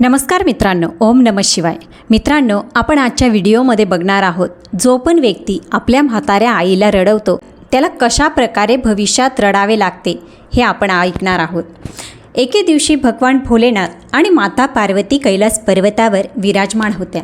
नमस्कार मित्रांनो ओम नम शिवाय. मित्रांनो आपण आजच्या व्हिडिओमध्ये बघणार आहोत जो पण व्यक्ती आपल्या म्हाताऱ्या आईला रडवतो त्याला कशा प्रकारे भविष्यात रडावे लागते हे आपण ऐकणार आहोत. एके दिवशी भगवान भोलेनाथ आणि माता पार्वती कैलास पर्वतावर विराजमान होत्या.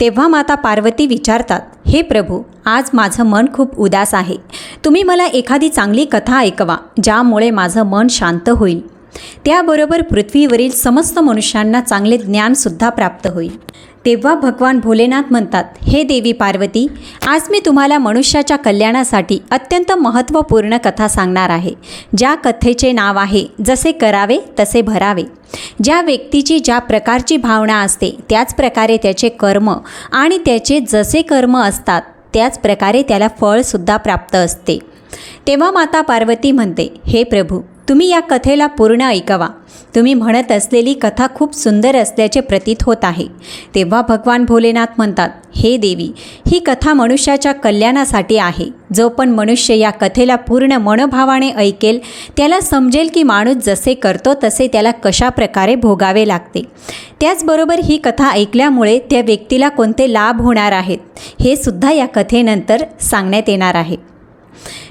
तेव्हा माता पार्वती विचारतात हे प्रभू आज माझं मन खूप उदास आहे. तुम्ही मला एखादी चांगली कथा ऐकवा ज्यामुळे माझं मन शांत होईल. त्याबरोबर पृथ्वीवरील समस्त मनुष्यांना चांगले ज्ञानसुद्धा प्राप्त होईल. तेव्हा भगवान भोलेनाथ म्हणतात हे देवी पार्वती आज मी तुम्हाला मनुष्याच्या कल्याणासाठी अत्यंत महत्त्वपूर्ण कथा सांगणार आहे. ज्या कथेचे नाव आहे जसे करावे तसे भरावे. ज्या व्यक्तीची ज्या प्रकारची भावना असते त्याच प्रकारे त्याचे कर्म आणि त्याचे जसे कर्म असतात त्याच प्रकारे त्याला फळसुद्धा प्राप्त असते. तेव्हा माता पार्वती म्हणते हे प्रभू तुम्ही या कथेला पूर्ण ऐकावा. तुम्ही म्हणत असलेली कथा खूप सुंदर असल्याचे प्रतीत होत आहे. तेव्हा भगवान भोलेनाथ म्हणतात हे देवी ही कथा मनुष्याच्या कल्याणासाठी आहे. जो पण मनुष्य या कथेला पूर्ण मनोभावाने ऐकेल त्याला समजेल की माणूस जसे करतो तसे त्याला कशा प्रकारे भोगावे लागते. त्याचबरोबर ही कथा ऐकल्यामुळे त्या व्यक्तीला कोणते लाभ होणार आहेत हे सुद्धा या कथेनंतर सांगण्यात येणार आहे.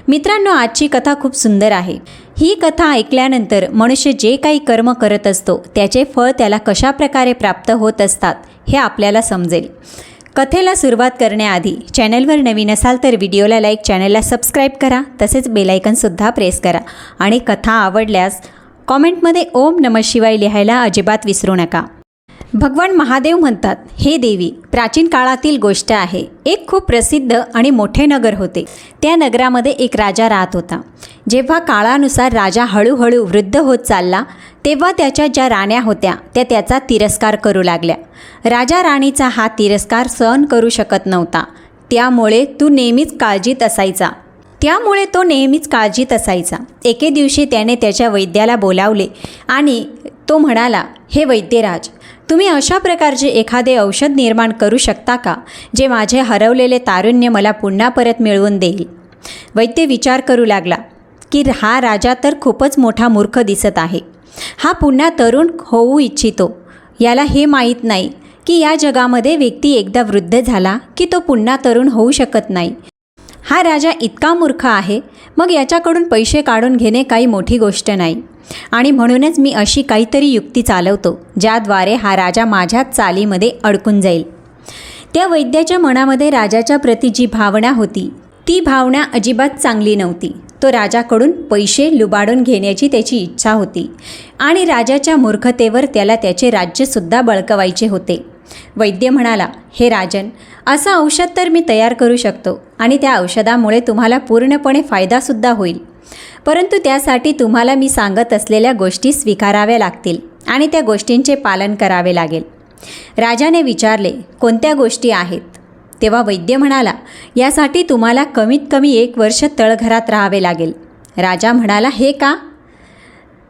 मित्रांनो आजची कथा खूप सुंदर आहे. ही कथा ऐकल्यानंतर मनुष्य जे काही कर्म करत असतो त्याचे फळ त्याला कशा प्रकारे प्राप्त होत असतात हे आपल्याला समजेल. कथेला सुरुवात करण्याआधी चॅनलवर नवीन असाल तर व्हिडिओला लाईक चॅनलला सबस्क्राईब करा तसेच बेलायकनसुद्धा प्रेस करा. आणि कथा आवडल्यास कॉमेंटमध्ये ओम नमः शिवाय लिहायला अजिबात विसरू नका. भगवान महादेव म्हणतात हे देवी प्राचीन काळातील गोष्ट आहे. एक खूप प्रसिद्ध आणि मोठे नगर होते. त्या नगरामध्ये एक राजा राहत होता. जेव्हा काळानुसार राजा हळूहळू वृद्ध होत चालला तेव्हा त्याच्या ज्या राण्या होत्या त्या त्याचा तिरस्कार करू लागल्या. राजा राणीचा हा तिरस्कार सहन करू शकत नव्हता. त्यामुळे तू नेहमीच काळजीत असायचा. त्यामुळे तो नेहमीच काळजीत असायचा. एके दिवशी त्याने त्याच्या वैद्याला बोलावले आणि तो म्हणाला हे वैद्यराज तुम्ही अशा प्रकारचे एखादे औषध निर्माण करू शकता का जे माझे हरवलेले तारुण्य मला पुन्हा परत मिळवून देईल? वैद्य विचार करू लागला की हा राजा तर खूपच मोठा मूर्ख दिसत आहे. हा पुन्हा तरुण होऊ इच्छितो. याला हे माहीत नाही की या जगामध्ये व्यक्ती एकदा वृद्ध झाला की तो पुन्हा तरुण होऊ शकत नाही. हा राजा इतका मूर्ख आहे मग याच्याकडून पैसे काढून घेणे काही मोठी गोष्ट नाही. आणि म्हणूनच मी अशी काहीतरी युक्ती चालवतो ज्याद्वारे हा राजा माझ्याच चालीमध्ये अडकून जाईल. त्या वैद्याच्या मनामध्ये राजाच्या प्रती जी भावना होती ती भावना अजिबात चांगली नव्हती. तो राजाकडून पैसे लुबाडून घेण्याची त्याची इच्छा होती आणि राजाच्या मूर्खतेवर त्याला त्याचे राज्यसुद्धा बळकवायचे होते. वैद्य म्हणाला हे राजन असं औषध तर मी तयार करू शकतो आणि त्या औषधामुळे तुम्हाला पूर्णपणे फायदासुद्धा होईल. परंतु त्यासाठी तुम्हाला मी सांगत असलेल्या गोष्टी स्वीकाराव्या लागतील आणि त्या गोष्टींचे पालन करावे लागेल. राजाने विचारले कोणत्या गोष्टी आहेत? तेव्हा वैद्य म्हणाला यासाठी तुम्हाला कमीत कमी एक वर्ष तळघरात राहावे लागेल. राजा म्हणाला हे का?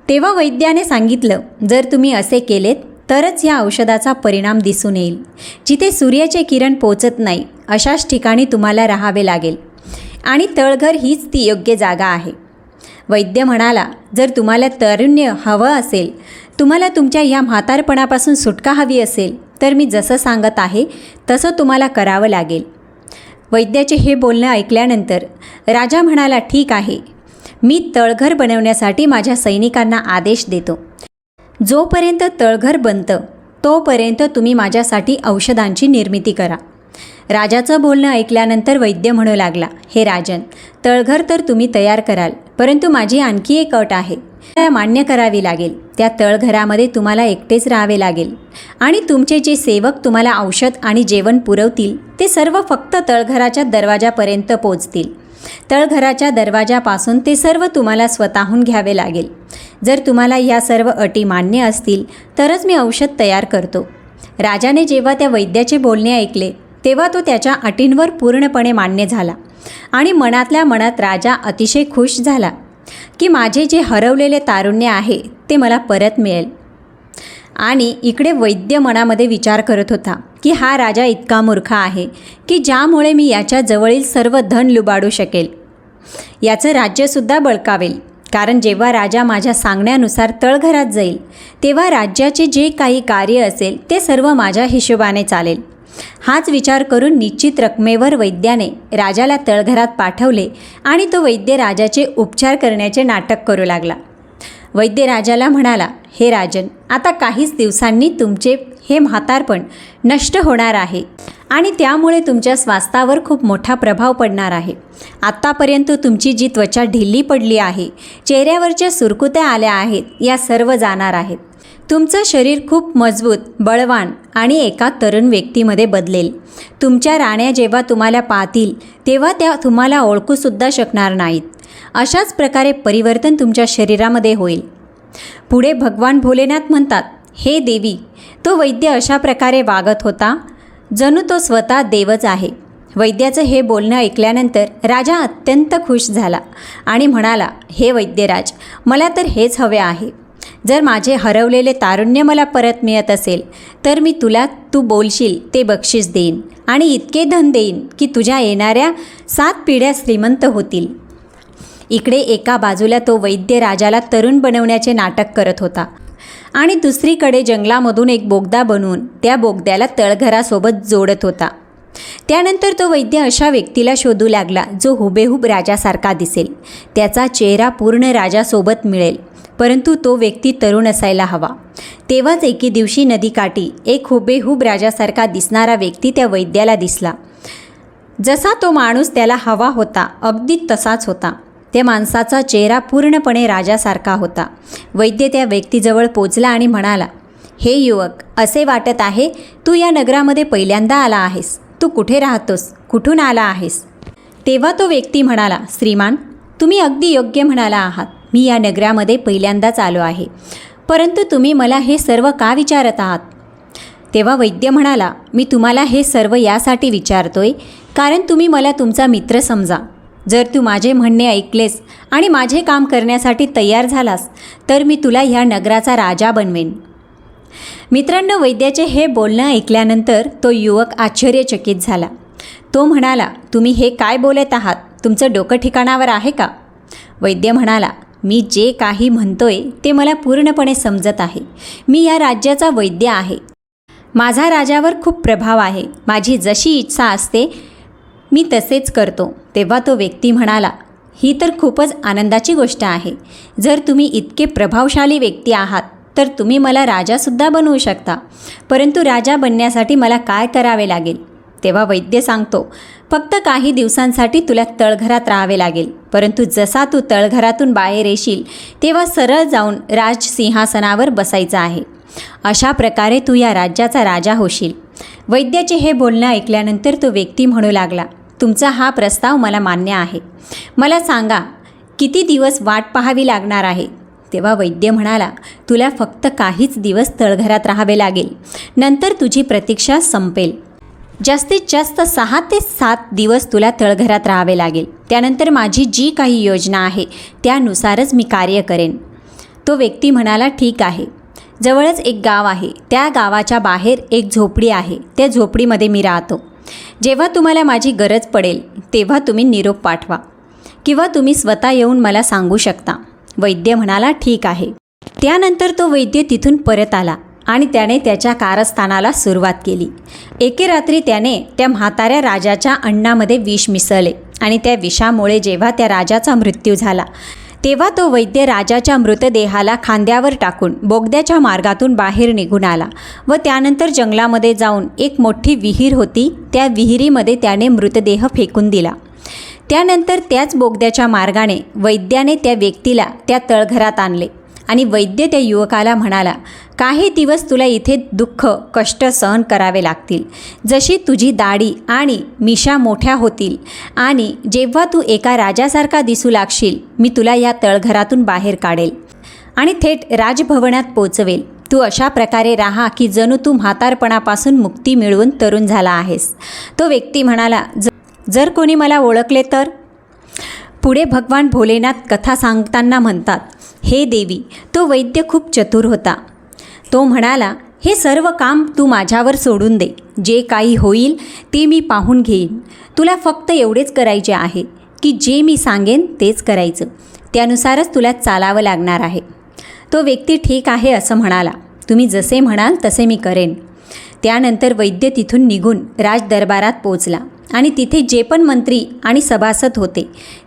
तेव्हा वैद्याने सांगितलं जर तुम्ही असे केलेत तरच या औषधाचा परिणाम दिसून येईल. जिथे सूर्याचे किरण पोचत नाही अशाच ठिकाणी तुम्हाला राहावे लागेल. आणि तळघर हीच ती योग्य जागा आहे. वैद्य म्हणाला जर तुम्हाला तरुण्य हवं असेल तुम्हाला तुमच्या या म्हातारपणापासून सुटका हवी असेल तर मी जसं सांगत आहे तसं तुम्हाला करावं लागेल. वैद्याचे हे बोलणं ऐकल्यानंतर राजा म्हणाला ठीक आहे. मी तळघर बनवण्यासाठी माझ्या सैनिकांना आदेश देतो. जोपर्यंत तळघर बनतं तोपर्यंत तुम्ही माझ्यासाठी औषधांची निर्मिती करा. राजाचं बोलणं ऐकल्यानंतर वैद्य म्हणू लागला हे राजन तळघर तर तुम्ही तयार कराल परंतु माझी आणखी एक अट आहे. त्या मान्य करावी लागेल त्या तळघरामध्ये तुम्हाला एकटेच राहावे लागेल. आणि तुमचे जे सेवक तुम्हाला औषध आणि जेवण पुरवतील ते सर्व फक्त तळघराच्या दरवाजापर्यंत पोचतील. तळघराच्या दरवाजापासून ते सर्व तुम्हाला स्वतःहून घ्यावे लागेल. जर तुम्हाला या सर्व अटी मान्य असतील तरच मी औषध तयार करतो. राजाने जेव्हा त्या वैद्याचे बोलणे ऐकले तेव्हा तो त्याच्या अटींवर पूर्णपणे मान्य झाला आणि मनातल्या मनात राजा अतिशय खुश झाला की माझे जे हरवलेले तारुण्य आहे ते मला परत मिळेल. आणि इकडे वैद्य मनामध्ये विचार करत होता की हा राजा इतका मूर्ख आहे की ज्यामुळे मी याच्या जवळील सर्व धन लुबाडू शकेल. याचं राज्यसुद्धा बळकावेल कारण जेव्हा राजा माझ्या सांगण्यानुसार तळघरात जाईल तेव्हा राज्याचे जे काही कार्य असेल ते सर्व माझ्या हिशोबाने चालेल. हाच विचार करून निश्चित रकमेवर वैद्याने राजाला तळघरात पाठवले आणि तो वैद्य राजाचे उपचार करण्याचे नाटक करू लागला. वैद्य राजाला म्हणाला हे राजन आता काहीच दिवसांनी तुमचे हे म्हातारपण नष्ट होणार आहे आणि त्यामुळे तुमच्या स्वास्थ्यावर खूप मोठा प्रभाव पडणार आहे. आत्तापर्यंत तुमची जी त्वचा ढिल्ली पडली आहे चेहऱ्यावरच्या सुरकुत्या आल्या आहेत या सर्व जाणार आहेत. तुमचं शरीर खूप मजबूत बळवान आणि एका तरुण व्यक्तीमध्ये बदलेल. तुमच्या राण्या जेव्हा तुम्हाला पाहतील तेव्हा त्या तुम्हाला ओळखूसुद्धा शकणार नाहीत. अशाच प्रकारे परिवर्तन तुमच्या शरीरामध्ये होईल. पुढे भगवान भोलेनाथ म्हणतात हे देवी तो वैद्य अशा प्रकारे वागत होता जणू तो स्वतः देवच आहे वैद्याचं हे बोलणं ऐकल्यानंतर राजा अत्यंत खुश झाला आणि म्हणाला हे वैद्यराज मला तर हेच हवे आहे. जर माझे हरवलेले तारुण्य मला परत मिळत असेल तर मी तुला तू बोलशील ते बक्षीस देईन आणि इतके धन देईन की तुझ्या येणाऱ्या सात पिढ्या श्रीमंत होतील. इकडे एका बाजूला तो वैद्य राजाला तरुण बनवण्याचे नाटक करत होता. आणि दुसरीकडे जंगलामधून एक बोगदा बनवून त्या बोगद्याला तळघरासोबत जोडत होता. त्यानंतर तो वैद्य अशा व्यक्तीला शोधू लागला जो हुबेहूब राजासारखा दिसेल. त्याचा चेहरा पूर्ण राजासोबत मिळेल परंतु तो व्यक्ती तरुण असायला हवा. तेव्हाच एके दिवशी नदीकाठी एक हुबेहूब राजासारखा दिसणारा व्यक्ती त्या वैद्याला दिसला. जसा तो माणूस त्याला हवा होता अगदी तसाच होता. त्या माणसाचा चेहरा पूर्णपणे राजासारखा होता. वैद्य त्या व्यक्तीजवळ पोचला आणि म्हणाला हे युवक असे वाटत आहे तू या नगरामध्ये पहिल्यांदा आला आहेस. तू कुठे राहतोस? कुठून आला आहेस? तेव्हा तो व्यक्ती म्हणाला श्रीमान तुम्ही अगदी योग्य म्हणाला आहात. मी या नगरामध्ये पहिल्यांदाच आलो आहे. परंतु तुम्ही मला हे सर्व का विचारत आहात? तेव्हा वैद्य म्हणाला मी तुम्हाला हे सर्व यासाठी विचारतोय कारण तुम्ही मला तुमचा मित्र समजा. जर तू माझे म्हणणे ऐकलेस आणि माझे काम करण्यासाठी तयार झालास तर मी तुला ह्या नगराचा राजा बनवेन. मित्रांनो वैद्याचे हे बोलणं ऐकल्यानंतर तो युवक आश्चर्यचकित झाला. तो म्हणाला तुम्ही हे काय बोलत आहात? तुमचं डोकं ठिकाणावर आहे का? वैद्य म्हणाला मी जे काही म्हणतोय ते मला पूर्णपणे समजत आहे. मी या राज्याचा वैद्य आहे. माझा राजावर खूप प्रभाव आहे. माझी जशी इच्छा असते मी तसेच करतो तेव्हा तो व्यक्ती म्हणाला ही तर खूपच आनंदाची गोष्ट आहे. जर तुम्ही इतके प्रभावशाली व्यक्ती आहात तर तुम्ही मला राजासुद्धा बनवू शकता. परंतु राजा बनण्यासाठी मला काय करावे लागेल? तेव्हा वैद्य सांगतो फक्त काही दिवसांसाठी तुला तळघरात राहावे लागेल. परंतु जसा तू तळघरातून बाहेर येशील तेव्हा सरळ जाऊन राजसिंहासनावर बसायचं आहे. अशा प्रकारे तू या राज्याचा राजा होशील. वैद्याचे हे बोलणं ऐकल्यानंतर तो व्यक्ती म्हणू लागला तुमचा हा प्रस्ताव मला मान्य आहे. मला सांगा किती दिवस वाट पाहावी लागणार आहे? तेव्हा वैद्य म्हणाला तुला फक्त काहीच दिवस तळघरात राहावे लागेल. नंतर तुझी प्रतीक्षा संपेल. जास्तीत जास्त सहा ते सात दिवस तुला तळघरात राहावे लागेल. त्यानंतर माझी जी काही योजना आहे त्यानुसारच मी कार्य करेन. तो व्यक्ती म्हणाला ठीक आहे. जवळच एक गाव आहे. त्या गावाच्या बाहेर एक झोपडी आहे. त्या झोपडीमध्ये मी राहतो. जेव्हा तुम्हाला माझी गरज पडेल तेव्हा तुम्ही निरोप पाठवा. किंवा तुम्ही स्वतः येऊन मला सांगू शकता. वैद्य म्हणाला ठीक आहे. त्यानंतर तो वैद्य तिथून परत आला आणि त्याने त्याच्या कारस्थानाला सुरुवात केली. एके रात्री त्याने त्या म्हाताऱ्या राजाच्या अन्नामध्ये विष मिसळले आणि त्या विषामुळे जेव्हा त्या राजाचा मृत्यू झाला तेव्हा तो वैद्य राजाच्या मृतदेहाला खांद्यावर टाकून बोगद्याच्या मार्गातून बाहेर निघून आला व त्यानंतर जंगलामध्ये जाऊन एक मोठी विहीर होती. त्या विहिरीमध्ये त्याने मृतदेह फेकून दिला. त्यानंतर त्याच बोगद्याच्या मार्गाने वैद्याने त्या व्यक्तीला त्या तळघरात आणले. आणि वैद्य त्या युवकाला म्हणाला काही दिवस तुला इथे दुःख कष्ट सहन करावे लागतील. जशी तुझी दाढी आणि मिशा मोठ्या होतील आणि जेव्हा तू एका राजासारखा दिसू लागशील मी तुला या तळघरातून बाहेर काढेल आणि थेट राजभवनात पोचवेल. तू अशा प्रकारे राहा की जणू तू म्हातारपणापासून मुक्ती मिळवून तरुण झाला आहेस. तो व्यक्ती म्हणाला जर कोणी मला ओळखले तर? पुढे भगवान भोलेनाथ कथा सांगताना म्हणतात हे देवी तो वैद्य खूप चतुर होता. तो म्हणाला हे सर्व काम तू माझ्यावर सोडून दे. जे काही होईल ते मी पाहून घेईन. तुला फक्त एवढेच करायचे आहे की जे मी सांगेन तेच करायचं. त्यानुसारच तुला चालावं लागणार आहे. तो व्यक्ती ठीक आहे असं म्हणाला. तुम्ही जसे म्हणाल तसे मी करेन. त्यानंतर वैद्य तिथून निघून राजदरबारात पोचला. आणि तिथे जे पण मंत्री आणि सभासद होते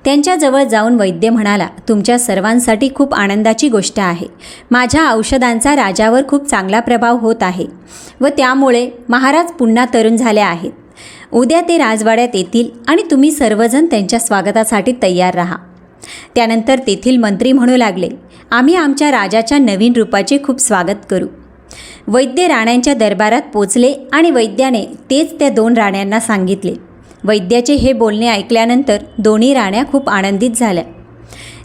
त्यांच्याजवळ जाऊन वैद्य म्हणाला तुमच्या सर्वांसाठी खूप आनंदाची गोष्ट आहे. माझ्या औषधांचा राजावर खूप चांगला प्रभाव होत आहे व त्यामुळे महाराज पुन्हा तरुण झाले आहेत. उद्या ते राजवाड्यात येतील आणि तुम्ही सर्वजण त्यांच्या स्वागतासाठी तयार राहा. त्यानंतर तेथील मंत्री म्हणू लागले आम्ही आमच्या राजाच्या नवीन रूपाचे खूप स्वागत करू. वैद्य राण्यांच्या दरबारात पोचले आणि वैद्याने तेच त्या दोन राण्यांना सांगितले. वैद्याचे हे बोलणे ऐकल्यानंतर दोन्ही राण्या खूप आनंदित झाल्या.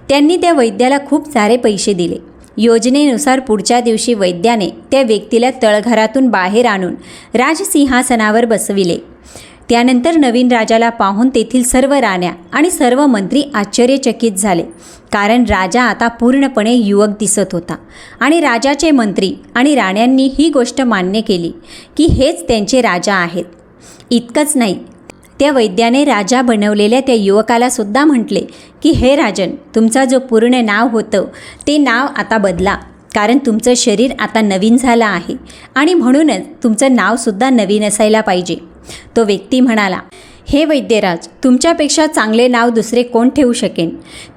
त्यांनी त्या वैद्याला खूप सारे पैसे दिले. योजनेनुसार पुढच्या दिवशी वैद्याने त्या व्यक्तीला तळघरातून बाहेर आणून राजसिंहासनावर बसविले. त्यानंतर नवीन राजाला पाहून तेथील सर्व राण्या आणि सर्व मंत्री आश्चर्यचकित झाले. कारण राजा आता पूर्णपणे युवक दिसत होता आणि राजाचे मंत्री आणि राण्यांनी ही गोष्ट मान्य केली की हेच त्यांचे राजा आहेत. इतकंच नाही त्या वैद्याने राजा बनवलेल्या त्या युवकाला सुद्धा म्हटले की हे राजन तुमचा जो पूर्ण नाव होतं ते नाव आता बदला. कारण तुमचं शरीर आता नवीन झालं आहे. आणि म्हणूनच तुमचं नावसुद्धा नवीन असायला पाहिजे. तो व्यक्ती म्हणाला हे वैद्यराज तुमच्यापेक्षा चांगले नाव दुसरे कोण ठेवू शकेन?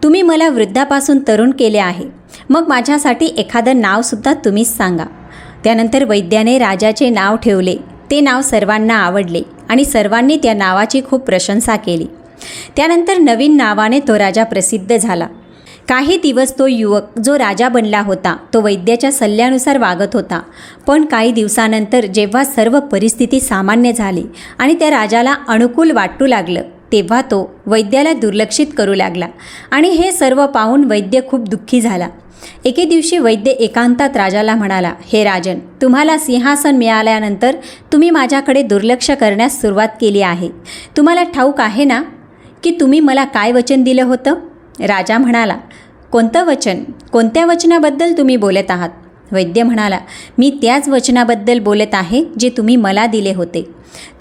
तुम्ही मला वृद्धापासून तरुण केले आहे. मग माझ्यासाठी एखादं नावसुद्धा तुम्हीच सांगा. त्यानंतर वैद्याने राजाचे नाव ठेवले. ते नाव सर्वांना आवडले आणि सर्वांनी त्या नावाची खूप प्रशंसा केली. त्यानंतर नवीन नावाने तो राजा प्रसिद्ध झाला. काही दिवस तो युवक जो राजा बनला होता तो वैद्याच्या सल्ल्यानुसार वागत होता. पण काही दिवसानंतर जेव्हा सर्व परिस्थिती सामान्य झाली आणि त्या राजाला अनुकूल वाटू लागलं तेव्हा तो वैद्याला दुर्लक्षित करू लागला आणि हे सर्व पाहून वैद्य खूप दुःखी झाला. एके दिवशी वैद्य एकांतात राजाला म्हणाला हे राजन तुम्हाला सिंहासन मिळाल्यानंतर तुम्ही माझ्याकडे दुर्लक्ष करण्यास सुरुवात केली आहे. तुम्हाला ठाऊक आहे ना की तुम्ही मला काय वचन दिलं होतं? राजा म्हणाला कोणतं वचन? कोणत्या वचनाबद्दल तुम्ही बोलत आहात? वैद्य म्हणाला मी त्याच वचनाबद्दल बोलत आहे जे तुम्ही मला दिले होते.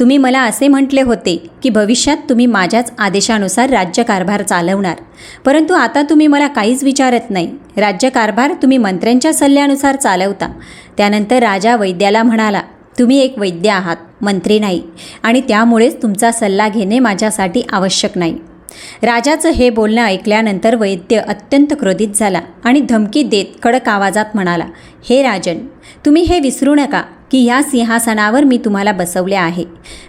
तुम्ही मला असे म्हटले होते की भविष्यात तुम्ही माझ्याच आदेशानुसार राज्यकारभार चालवणार. परंतु आता तुम्ही मला काहीच विचारत नाही. राज्यकारभार तुम्ही मंत्र्यांच्या सल्ल्यानुसार चालवता. त्यानंतर राजा वैद्याला म्हणाला तुम्ही एक वैद्य आहात मंत्री नाही आणि त्यामुळेच तुमचा सल्ला घेणे माझ्यासाठी आवश्यक नाही. राजाचं हे बोलणं ऐकल्यानंतर वैद्य अत्यंत क्रोधित झाला आणि धमकी देत कडक आवाजात म्हणाला हे राजन तुम्ही हे विसरू नका. की या सिंहासनावर मी तुम्हाला बसवले आहे.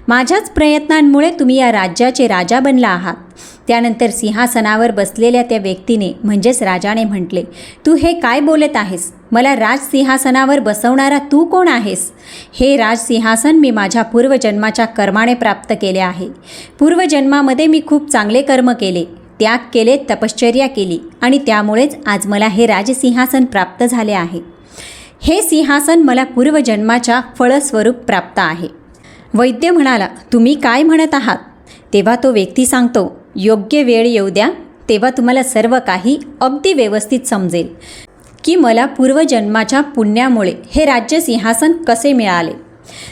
माझ्याच प्रयत्नांमुळे तुम्ही या राज्याचे राजा बनला आहात. त्यानंतर सिंहासनावर बसलेल्या त्या व्यक्तीने म्हणजेच राजाने म्हटले तू हे काय बोलत आहेस? मला राजसिंहासनावर बसवणारा तू कोण आहेस? हे राजसिंहासन मी माझ्या पूर्वजन्माच्या कर्माने प्राप्त केले आहे. पूर्वजन्मामध्ये मी खूप चांगले कर्म केले त्याग केले तपश्चर्या केली आणि त्यामुळेच आज मला हे राजसिंहासन प्राप्त झाले आहे. हे सिंहासन मला पूर्वजन्माच्या फळस्वरूप प्राप्त आहे. वैद्य म्हणाला तुम्ही काय म्हणत आहात? तेव्हा तो व्यक्ती सांगतो योग्य वेळ येऊ द्या तेव्हा तुम्हाला सर्व काही अगदी व्यवस्थित समजेल. की मला पूर्वजन्माच्या पुण्यामुळे हे राज्य सिंहासन कसे मिळाले?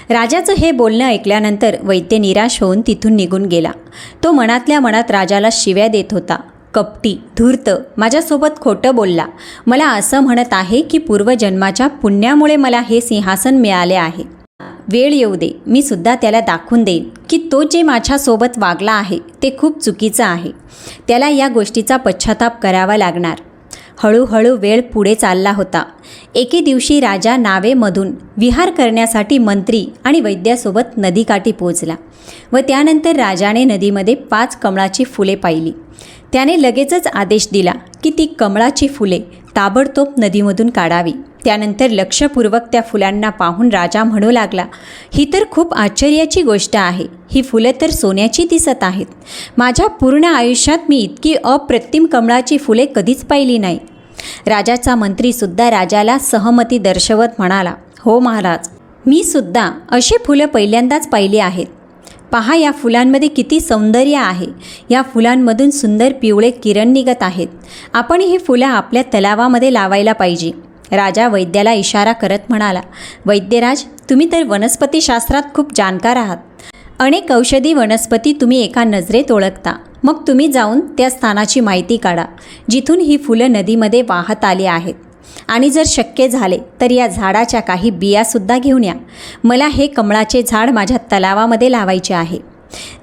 राजाचं हे बोलणं ऐकल्यानंतर वैद्य निराश होऊन तिथून निघून गेला. तो मनातल्या मनात राजाला शिव्या देत होता. कपटी धूर्त माझ्यासोबत खोटं बोलला. मला असं म्हणत आहे की पूर्वजन्माच्या पुण्यामुळे मला हे सिंहासन मिळाले आहे. वेळ येऊ दे मी सुद्धा त्याला दाखवून देईन की तो जे माझ्यासोबत वागला आहे ते खूप चुकीचं आहे. त्याला या गोष्टीचा पश्चाताप करावा लागणार. हळूहळू वेळ पुढे चालला होता. एके दिवशी राजा नावेमधून विहार करण्यासाठी मंत्री आणि वैद्यासोबत नदीकाठी पोचला व त्यानंतर राजाने नदीमध्ये पाच कमळाची फुले पाहिली. त्याने लगेचच आदेश दिला की ती कमळाची फुले ताबडतोब नदीमधून काढावी. त्यानंतर लक्षपूर्वक त्या फुलांना पाहून राजा म्हणू लागला ही तर खूप आश्चर्याची गोष्ट आहे. ही फुलं तर सोन्याची दिसत आहेत. माझ्या पूर्ण आयुष्यात मी इतकी अप्रतिम कमळाची फुले कधीच पाहिली नाही. राजाचा मंत्रीसुद्धा राजाला सहमती दर्शवत म्हणाला हो महाराज मी सुद्धा अशी फुलं पहिल्यांदाच पाहिली आहेत. पहा या फुलांमध्ये किती सौंदर्य आहे. या फुलांमधून सुंदर पिवळे किरण निघत आहेत. आपण ही फुलं आपल्या तलावामध्ये लावायला पाहिजे. राजा वैद्याला इशारा करत म्हणाला वैद्यराज तुम्ही तर वनस्पतीशास्त्रात खूप जाणकार आहात. अनेक औषधी वनस्पती तुम्ही एका नजरेत ओळखता. मग तुम्ही जाऊन त्या स्थानाची माहिती काढा जिथून ही फुलं नदीमध्ये वाहत आली आहेत. आणि जर शक्य झाले तर या झाडाच्या काही बियासुद्धा घेऊन या. मला हे कमळाचे झाड माझ्या तलावामध्ये लावायचे आहे.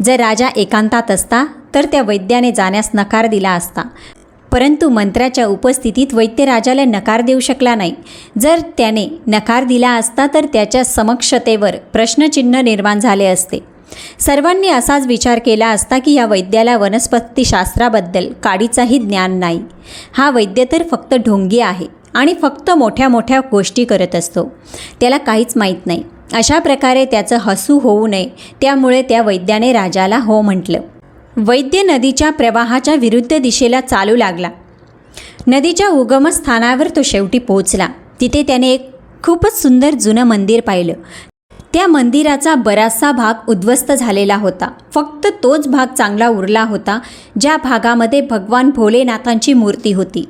जर राजा एकांतात असता तर त्या वैद्याने जाण्यास नकार दिला असता. परंतु मंत्र्याच्या उपस्थितीत वैद्य राजाला नकार देऊ शकला नाही. जर त्याने नकार दिला असता तर त्याच्या समक्षतेवर प्रश्नचिन्ह निर्माण झाले असते. सर्वांनी असाच विचार केला असता की या वैद्याला वनस्पतीशास्त्राबद्दल काडीचाही ज्ञान नाही. हा वैद्य तर फक्त ढोंगी आहे. आणि फक्त मोठ्या मोठ्या गोष्टी करत असतो. त्याला काहीच माहीत नाही. अशा प्रकारे त्याचं हसू होऊ नये त्यामुळे त्या वैद्याने राजाला हो म्हटलं. वैद्य नदीच्या प्रवाहाच्या विरुद्ध दिशेला चालू लागला. नदीच्या उगमस्थानावर तो शेवटी पोहोचला. तिथे त्याने एक खूपच सुंदर जुनं मंदिर पाहिलं. त्या मंदिराचा बराचसा भाग उद्ध्वस्त झालेला होता. फक्त तोच भाग चांगला उरला होता ज्या भागामध्ये भगवान भोलेनाथांची मूर्ती होती.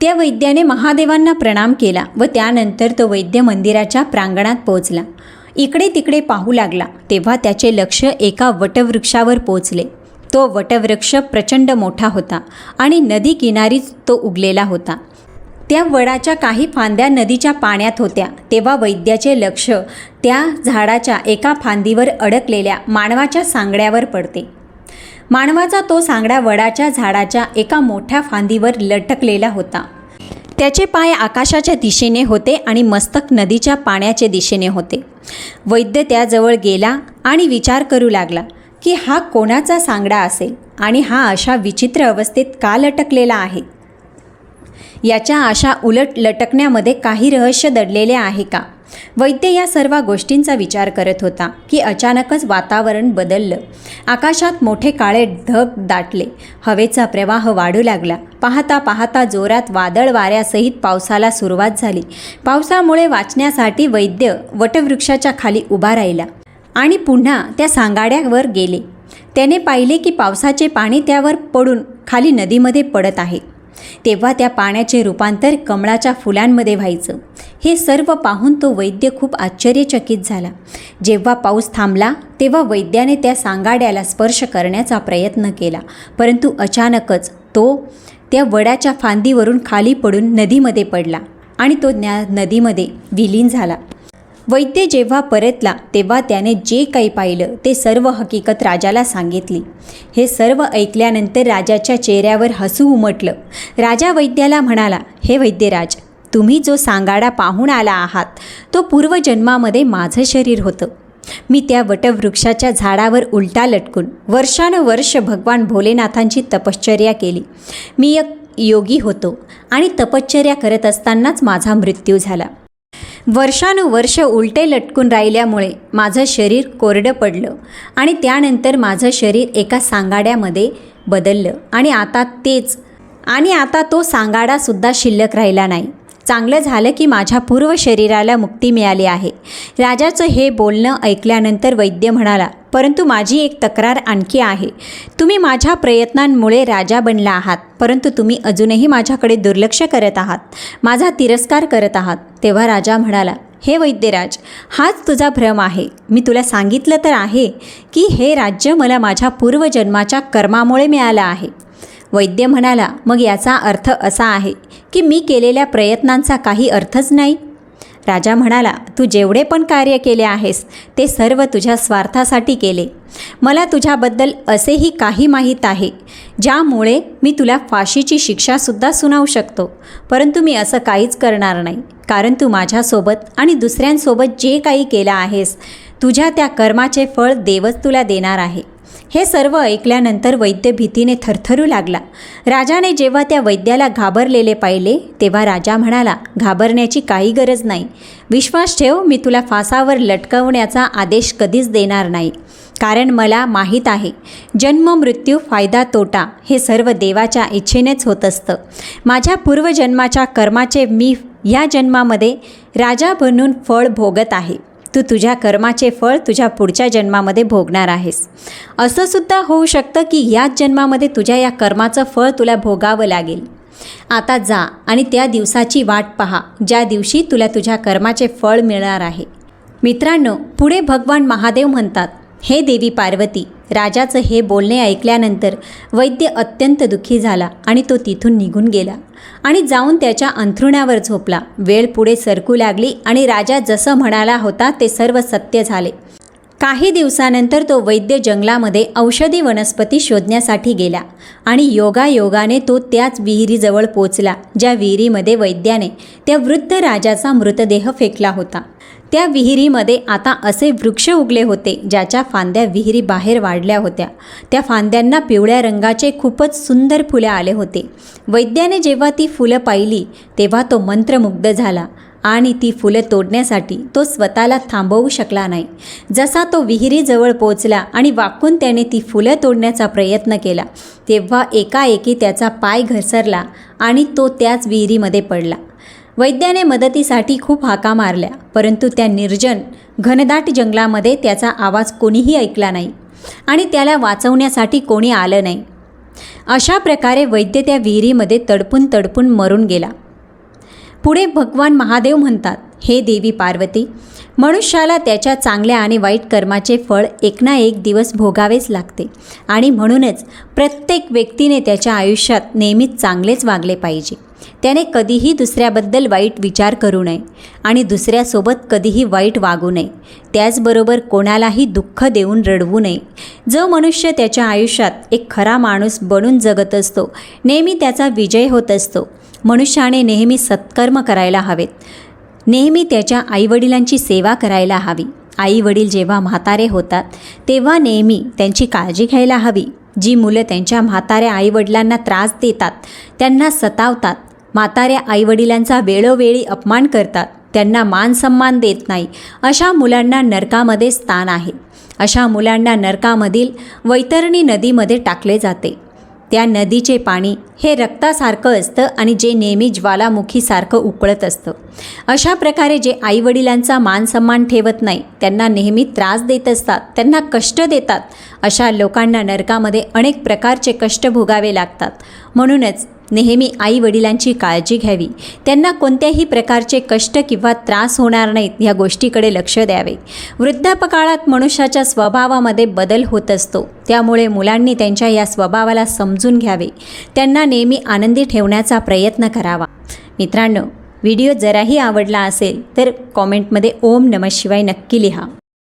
त्या वैद्याने महादेवांना प्रणाम केला व त्यानंतर तो वैद्य मंदिराच्या प्रांगणात पोहोचला. इकडे तिकडे पाहू लागला तेव्हा त्याचे लक्ष एका वटवृक्षावर पोचले तो वटवृक्ष प्रचंड मोठा होता आणि नदी किनारीच तो उगलेला होता. त्या वडाच्या काही फांद्या नदीच्या पाण्यात होत्या तेव्हा वैद्याचे लक्ष त्या झाडाच्या एका फांदीवर अडकलेल्या मानवाच्या सांगड्यावर पडते. मानवाचा तो सांगडा वडाच्या झाडाच्या एका मोठ्या फांदीवर लटकलेला होता. त्याचे पाय आकाशाच्या दिशेने होते आणि मस्तक नदीच्या पाण्याच्या दिशेने होते. वैद्य त्याजवळ गेला आणि विचार करू लागला की हा कोणाचा सांगडा असेल आणि हा अशा विचित्र अवस्थेत का लटकलेला आहे? याच्या अशा उलट लटकण्यामध्ये काही रहस्य दडलेले आहे का? वैद्य या सर्व गोष्टींचा विचार करत होता की अचानकच वातावरण बदललं. आकाशात मोठे काळे ढग दाटले. हवेचा प्रवाह वाढू लागला. पाहता पाहता जोरात वादळ वाऱ्यासहित पावसाला सुरुवात झाली. पावसामुळे वाचण्यासाठी वैद्य वटवृक्षाच्या खाली उभा राहिला आणि पुन्हा त्या सांगाड्यावर गेले. त्याने पाहिले की पावसाचे पाणी त्यावर पडून खाली नदीमध्ये पडत आहे. तेव्हा त्या पाण्याचे रूपांतर कमळाच्या फुलांमध्ये व्हायचं. हे सर्व पाहून तो वैद्य खूप आश्चर्यचकित झाला. जेव्हा पाऊस थांबला तेव्हा वैद्याने त्या सांगाड्याला स्पर्श करण्याचा प्रयत्न केला. परंतु अचानकच तो त्या वडाच्या फांदीवरून खाली पडून नदीमध्ये पडला आणि तो ज्ञा नदीमध्ये विलीन झाला. वैद्य जेव्हा परतला तेव्हा त्याने जे काही पाहिलं ते सर्व हकीकत राजाला सांगितली. हे सर्व ऐकल्यानंतर राजाच्या चेहऱ्यावर हसू उमटलं. राजा वैद्याला म्हणाला हे वैद्यराज तुम्ही जो सांगाडा पाहून आला आहात तो पूर्वजन्मामध्ये माझं शरीर होतं. मी त्या वटवृक्षाच्या झाडावर उलटा लटकून वर्षानुवर्ष भगवान भोलेनाथांची तपश्चर्या केली. मी एक योगी होतो आणि तपश्चर्या करत असतानाच माझा मृत्यू झाला. वर्षानुवर्ष उलटे लटकून राहिल्यामुळे माझं शरीर कोरडं पडलं आणि त्यानंतर माझं शरीर एका सांगाड्यामध्ये बदललं. आणि आता तेच आणि आता तो सांगाडासुद्धा शिल्लक राहिला नाही. चांगलं झालं की माझ्या पूर्व शरीराला मुक्ती मिळाली आहे. राजाचं हे बोलणं ऐकल्यानंतर वैद्य म्हणाला परंतु माझी एक तक्रार आणखी आहे. तुम्ही माझ्या प्रयत्नांमुळे राजा बनला आहात परंतु तुम्ही अजूनही माझ्याकडे दुर्लक्ष करत आहात. माझा तिरस्कार करत आहात तेव्हा राजा म्हणाला हे वैद्यराज हाच तुझा भ्रम आहे. मी तुला सांगितलं तर आहे की हे राज्य मला माझ्या पूर्वजन्माच्या कर्मामुळे मिळालं आहे. वैद्य म्हणाला मग याचा अर्थ असा आहे की मी केलेल्या प्रयत्नांचा काही अर्थच नाही? राजा म्हणाला तू जेवढे पण कार्य केले आहेस ते सर्व तुझ्या स्वार्थासाठी केले. मला तुझ्याबद्दल असेही काही माहीत आहे ज्यामुळे मी तुला फाशीची शिक्षासुद्धा सुनावू शकतो. परंतु मी असं काहीच करणार नाही. कारण तू माझ्यासोबत आणि दुसऱ्यांसोबत जे काही केलं आहेस तुझ्या त्या कर्माचे फळ देवच तुला देणार आहे. हे सर्व ऐकल्यानंतर वैद्य भीतीने थरथरू लागला. राजाने जेव्हा त्या वैद्याला घाबरलेले पाहिले तेव्हा राजा म्हणाला घाबरण्याची काही गरज नाही. विश्वास ठेव मी तुला फासावर लटकवण्याचा आदेश कधीच देणार नाही. कारण मला माहीत आहे जन्म मृत्यू फायदा तोटा हे सर्व देवाच्या इच्छेनेच होत असतं. माझ्या पूर्वजन्माच्या कर्माचे मी या जन्मामध्ये राजा बनून फळ भोगत आहे. तू तुझ्या कर्माचे फळ तुझ्या पुढच्या जन्मामध्ये भोगणार आहेस. असं सुद्धा होऊ शकतं की याच जन्मामध्ये तुझ्या या कर्माचं फळ तुला भोगावं लागेल. आता जा आणि त्या दिवसाची वाट पहा ज्या दिवशी तुला तुझ्या कर्माचे फळ मिळणार आहे. मित्रांनो पुढे भगवान महादेव म्हणतात हे देवी पार्वती राजाचं हे बोलणे ऐकल्यानंतर वैद्य अत्यंत दुःखी झाला आणि तो तिथून निघून गेला. आणि जाऊन त्याच्या अंथरुणावर झोपला. वेळ पुढे सरकू लागली आणि राजा जसं म्हणाला होता ते सर्व सत्य झाले. काही दिवसानंतर तो वैद्य जंगलामध्ये औषधी वनस्पती शोधण्यासाठी गेला आणि योगायोगाने तो त्याच विहिरीजवळ पोचला ज्या विहिरीमध्ये वैद्याने त्या वृद्ध राजाचा मृतदेह फेकला होता. त्या विहिरीमध्ये आता असे वृक्ष उगले होते ज्याच्या फांद्या विहिरी बाहेर वाढल्या होत्या. त्या फांद्यांना पिवळ्या रंगाचे खूपच सुंदर फुले आले होते. वैद्याने जेव्हा ती फुलं पाहिली तेव्हा तो मंत्रमुग्ध झाला आणि ती फुलं तोडण्यासाठी तो स्वतःला थांबवू शकला नाही. जसा तो विहिरीजवळ पोचला आणि वाकून त्याने ती फुलं तोडण्याचा प्रयत्न केला तेव्हा एकाएकी त्याचा पाय घसरला आणि तो त्याच विहिरीमध्ये पडला. वैद्याने मदतीसाठी खूप हाका मारल्या परंतु त्या निर्जन घनदाट जंगलामध्ये त्याचा आवाज कोणीही ऐकला नाही आणि त्याला वाचवण्यासाठी कोणी आलं नाही. अशा प्रकारे वैद्य त्या विहिरीमध्ये तडपून तडपून मरून गेला. पुढे भगवान महादेव म्हणतात हे देवी पार्वती मनुष्याला त्याच्या चांगल्या आणि वाईट कर्माचे फळ एक ना एक दिवस भोगावेच लागते आणि म्हणूनच प्रत्येक व्यक्तीने त्याच्या आयुष्यात नेहमीच चांगलेच वागले पाहिजे. त्याने कधीही दुसऱ्याबद्दल वाईट विचार करू नये आणि दुसऱ्यासोबत कधीही वाईट वागू नये. त्याचबरोबर कोणालाही दुःख देऊन रडवू नये. जो मनुष्य त्याच्या आयुष्यात एक खरा माणूस बनून जगत असतो नेहमी त्याचा विजय होत असतो. मनुष्याने नेहमी सत्कर्म करायला हवेत. नेहमी त्याच्या आईवडिलांची सेवा करायला हवी. आईवडील जेव्हा म्हातारे होतात तेव्हा नेहमी त्यांची काळजी घ्यायला हवी. जी मुलं त्यांच्या म्हाताऱ्या आईवडिलांना त्रास देतात त्यांना सतावतात म्हाताऱ्या आईवडिलांचा वेळोवेळी अपमान करतात. त्यांना मान सन्मान देत नाही. अशा मुलांना नरकामध्ये स्थान आहे. अशा मुलांना नरकामधील वैतरणी नदीमध्ये टाकले जाते. त्या नदीचे पाणी हे रक्तासारखं असतं आणि जे नेहमी ज्वालामुखीसारखं उकळत असतं. अशा प्रकारे जे आईवडिलांचा मान सन्मान ठेवत नाही त्यांना नेहमी त्रास देत असतात त्यांना कष्ट देतात अशा लोकांना नरकामध्ये अनेक प्रकारचे कष्ट भोगावे लागतात. म्हणूनच नेहमी आई वडिलांची काळजी घ्यावी. त्यांना कोणत्याही प्रकारचे कष्ट किंवा त्रास होणार नाहीत या गोष्टीकडे लक्ष द्यावे. वृद्धापकाळात मनुष्याच्या स्वभावामध्ये बदल होत असतो. त्यामुळे मुलांनी त्यांच्या या स्वभावाला समजून घ्यावे. त्यांना नेहमी आनंदी ठेवण्याचा प्रयत्न करावा. मित्रांनो व्हिडिओ जराही आवडला असेल तर कॉमेंटमध्ये ओम नमः शिवाय नक्की लिहा.